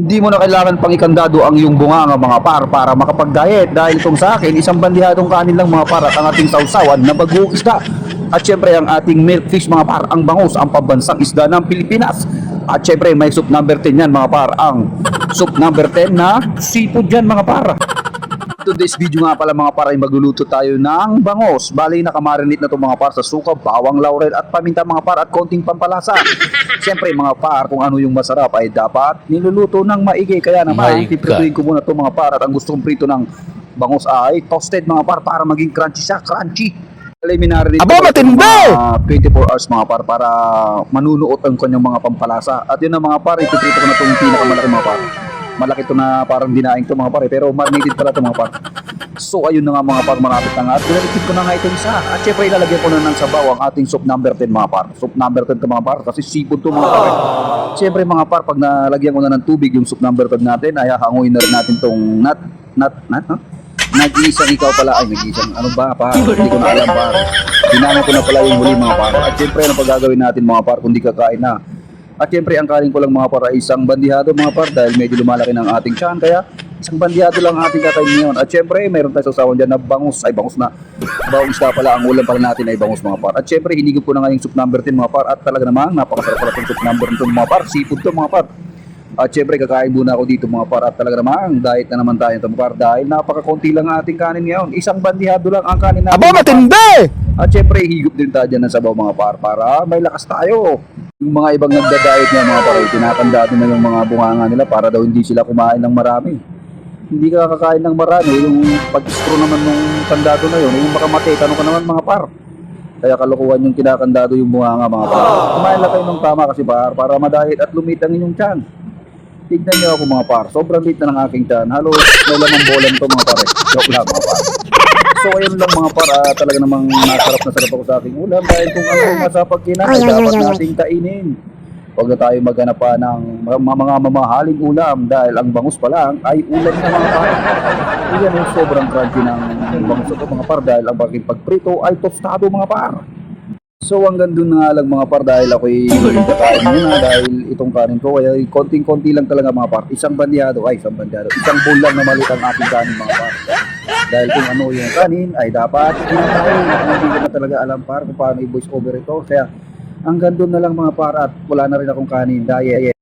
Hindi mo na kailangan pang ikandado ang iyong bunganga mga par para makapag-diet. Dahil itong sa akin isang bandihadong kanin lang mga par at ang ating sausawan na bagong isda. At syempre ang ating milkfish mga par ang bangus ang pambansang isda ng Pilipinas. At syempre may soup number 10 yan mga par. Ang soup number 10 na seafood yan mga par Today's video nga pala mga par ay magluluto tayo ng bangos. Bali nakamarinate na to mga par sa suka, bawang laurel at paminta mga par at konting pampalasa. Siyempre mga par kung ano yung masarap ay dapat niluluto ng maigi. Kaya naman piprituin ko muna to mga par at ang gusto kong prito ng bangos ay toasted mga par para maging crunchy siya, crunchy. Bali minarinate Aba, mga 24 hours mga par para manunuot ang kanyang mga pampalasa. At yun na mga par, ipiprito ko na itong pinakamalaki mga par. Malaki to na parang dinaing to mga pare pero marinated pala to mga par. So ayun na nga mga par malapit na nga at pinalitid ko na nga ito isa. At syempre ilalagyan ko na ng sabaw ang ating soup number 10 mga par. Soup number 10 to mga par kasi seafood to mga par. eh. Syempre mga par pag nalagyan ko na ng tubig yung soup number 10 natin ay hahanguin na rin natin tong nut nut nut huh? Nag-iisang ikaw pala ay nag-iisang ano ba pa hindi ko na alam par. Hinango ko na pala yung huli mga par. At syempre ano pa gagawin natin mga par kung di kakain na at syempre, ang kanin ko lang mga para ay isang bandihado mga par dahil medyo lumalaki ng ating tiyan. Kaya isang bandihado lang ang ating kakainin ngayon. At syempre, mayroon tayo sasawan dyan na bangus. Ay, bangus na. Bangus na pala. Ang ulam pala natin ay bangus mga par. At syempre, hinigop ko na nga yung soup number 10 mga par. At talaga namang napakasarap pala itong soup number 10 mga par. Seafood to mga par. At syempre, kakain muna ako dito mga par. At talaga namang diet na naman tayo ito mga par. Dahil napakakunti lang ang ating kanin ngayon. Isang bandihado lang ang kanin natin. Aba, par. matindi! At syempre, higop din tayo dyan ng sabaw mga par para may lakas tayo. Yung mga ibang nagda-diet nga mga par, ay tinatandaan na yung mga bunganga nila para daw hindi sila kumain ng marami. Hindi ka kakain ng marami, yung pag-screw naman nung kandado na yun, yung makamate, tanong ka naman mga par. Kaya kalokohan yung kinakandado yung bunganga mga par. Kumain lang kayo ng tama kasi par, para ma-diet at lumit ang inyong tiyan. Tignan niyo ako mga par, sobrang lit na ng aking tiyan. Halos may lamang bolan to mga par. eh. Joke lang mga par. So ayun lang mga par, ah, talaga namang nasarap na sarap ako sa aking ulam dahil kung ano ang masapag kinain, dapat nating kainin. Huwag na tayo maghanap pa ng mga, mga mamahaling ulam dahil ang bangus pa lang ay ulam na mga par. Iyan yung sobrang crunchy ng bangus ito mga par dahil ang aking pagprito ay tostado mga par. So hanggang dun na nga lang mga par dahil ako'y kakain muna dahil itong kanin ko ay konting-konti lang talaga mga par. Isang bandihado, ay isang bandihado. Isang bowl lang na maliit ang aking kanin mga par. Dahil kung ano yung kanin ay dapat kinakain. Hindi ko na talaga alam par kung paano i-voice over ito. Kaya hanggang dun na lang mga par at wala na rin akong kanin. Dahil